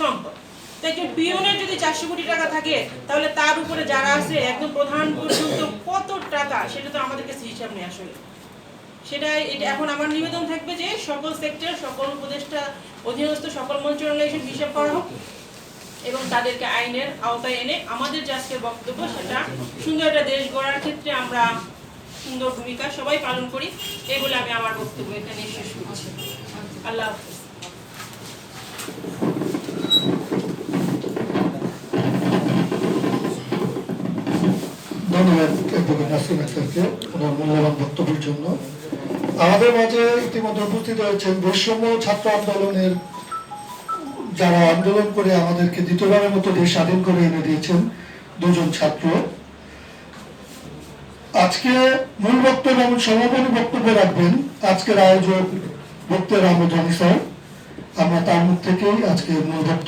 সম্পদ। তো একজন পিওনের যদি চারশো কোটি টাকা থাকে, তাহলে তার উপরে যারা আছে, একদম প্রধান পর্যন্ত কত টাকা, সেটা তো আমাদের কাছে হিসাব নেই আসলে। সেটাই, এটা এখন আমার নিবেদন থাকবে যে সকল সেক্টর সকল উপদেষ্টা, অধীনস্থ সকল মন্ত্রণালয় এসে হিসাব করা এবং তাদেরকে আইনের আওতায় এনে আমাদের যে বক্তব্য সেটা সুন্দর একটা দেশ গড়ার ক্ষেত্রে আমরা সুন্দর ভূমিকা সবাই পালন করি। এই বলে আমি আমার বক্তব্য এখানে শেষ করছি। আল্লাহ হাফিজ। ধন্যবাদ নাসিম আক্তারকে ওনার মূল্যবান বক্তব্যের জন্য। আমাদের মাঝে ইতিমধ্যে উপস্থিত হয়েছেন বৈষম্য ছাত্র আন্দোলনের যারা আন্দোলন করে আমাদেরকে দ্বিতীয়বারের মতো দেশ স্বাধীন করে এনে দিয়েছেন দুজন ছাত্র। আজকে মূল বক্তব্য এবং সমাপনী বক্তব্য রাখবেন আজকের আয়োজক বক্তের আহমেদ স্যার। আমরা তার মুখ থেকেই আজকে মূল বক্তব্য